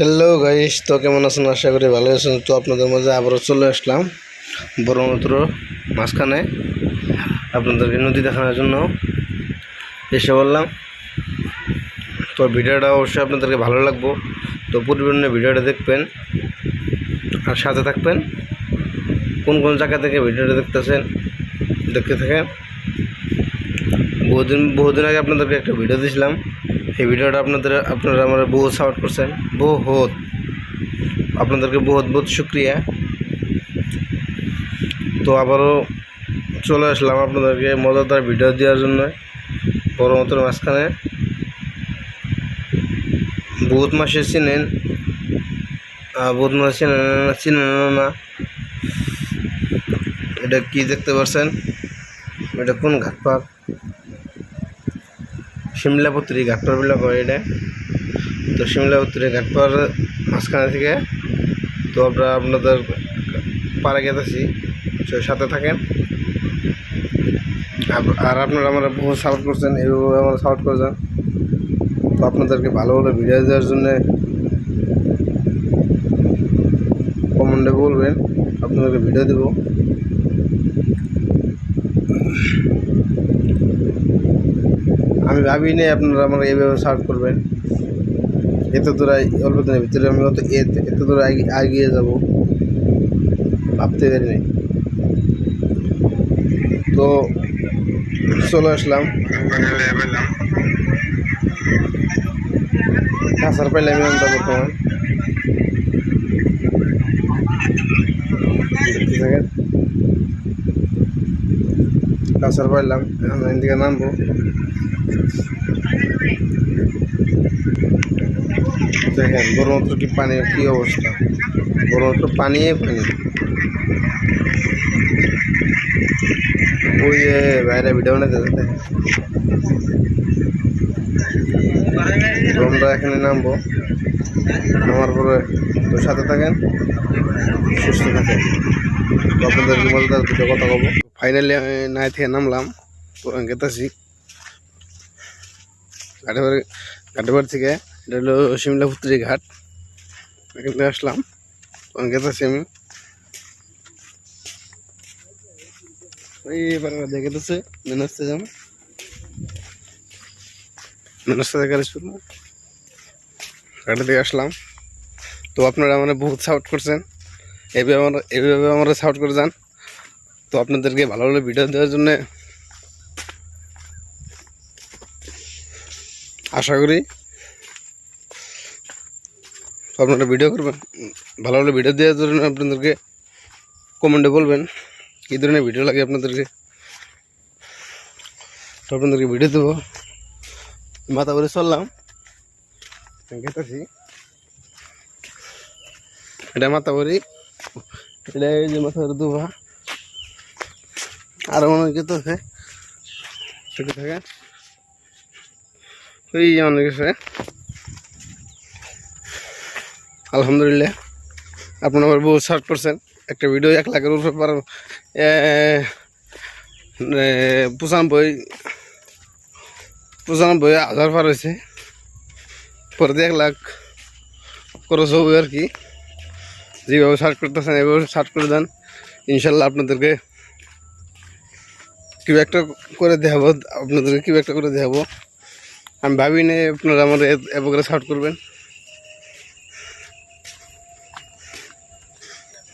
Hello guys তো কেমন আছেন? আশা করি ভালো আছেন। তো আপনাদের মাঝে আবারও চলে আসলাম ব্রহ্মপুত্র মাঝখানে আপনাদেরকে নদী দেখানোর জন্য। এসে বললাম। তো ভিডিওটা অবশ্যই আপনাদেরকে ভালো লাগবো। তো পরিপূর্ণ ভিডিওটা দেখবেন আর সাথে থাকবেন। কোন কোন জায়গা থেকে ভিডিওটা দেখতেছেন, দেখতে থাকেন। বহুদিন বহুদিন আগে আপনাদেরকে একটা ভিডিও দিয়েছিলাম এই ভিডিওটা আপনাদের, আপনারা আমার বহুত সাপোর্ট করছেন, বহুত। আপনাদেরকে বহুত বহুত শুক্রিয়া। তো আবারও চলে আসলাম আপনাদেরকে মজাদার ভিডিও দেওয়ার জন্য বড় মতন মাঝখানে। বহুত মাসে চিনেন বহুত মাসে চিনেন না চিনেন না। এটা কি দেখতে পাচ্ছেন এটা কোন ঘাট পার শিমলাপত্রী ঘাটপার বলে কয় এটা তো শিমলাপত্রী ঘাটপার মাঝখানে থেকে তো আমরা আপনাদের পাড়ে গেতেছি, তো সাথে থাকেন। আর আপনারা আমরা বহু সাপোর্ট করছেন, এইভাবে আমরা সাপোর্ট করছেন। তো আপনাদেরকে ভালো ভালো ভিডিও দেওয়ার জন্য কমেন্টে বলবেন, আপনাদেরকে ভিডিও দেবো। আমি ভাবিনি আপনারা আমার এইভাবে সার্চ করবেন। এত দূর অল্প দিনের ভিতরে আমি অত এত- দূর এগিয়ে যাব। ভাবতে পারিনি। তো চলে আসলাম। কাঁচার পাইলাম আমরা বর্তমান। দেখতে থাকেন। কাঁচার পাইলাম এখান থেকে নামবো দেখেন ব্রহ্মপুত্র কি পানির কি অবস্থা ব্রহ্মপুত্র পানি পানি ওই যে বাইরে ভিডিও বানাতে দেখেন আমরা এখানে নামবো নামার পরে তো সাথে থাকেন সুস্থ থাকেন আপনাদের দুটো কথা বলব ফাইনালি নাই থেকে নামলাম গেতাছি ঘাটেবার ঘাটেবার থেকে এটা হলো শিমলাপুত্রী ঘাট। এখান থেকে আসলাম, তো গেতাছি আমি। আসলাম। তো আপনারা মানে বহুত সাপোর্ট করছেন। এইভাবে আমরা, এভাবে আমরা সাপোর্ট করে যান। তো আপনাদেরকে ভালো ভালো ভিডিও দেওয়ার জন্যে আশা করি আপনারা ভিডিও করবেন। ভালো ভালো ভিডিও দেওয়ার জন্য আপনাদেরকে কমেন্টে বলবেন কী ধরনের ভিডিও লাগে আপনাদেরকে। তো আপনাদেরকে ভিডিও দেবো। মাথা করে চললাম। গেতেছি এটা মাথা করি এটা এই যে মাথা করে দেবো আরও হয় তো সেটা থাকে। ওই অনেক আলহামদুলিল্লাহ। আপনার আবার বহু সার্চ করছেন। একটা ভিডিও এক লাখের উপরে পার পঁচানব্বই পঁচানব্বই হাজার পার হয়েছে। পরে এক লাখ খরচ হবে আর কি। যেভাবে সার্চ করতেছেন, এভাবে সার্চ করে দেন। ইনশাল্লাহ আপনাদেরকে কি একটা করে দেখাবো, আপনাদেরকে কি একটা করে দেখাবো। আমি ভাবি না আপনারা আমার এবারে সার্চ করবেন।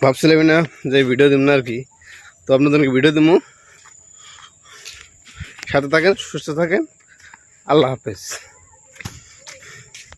ভাবছিলাম না যে ভিডিও দিব না আর কি। তো আপনাদেরকে ভিডিও দেবো সাথে থাকেন, সুস্থ থাকেন। আল্লাহ হাফেজ।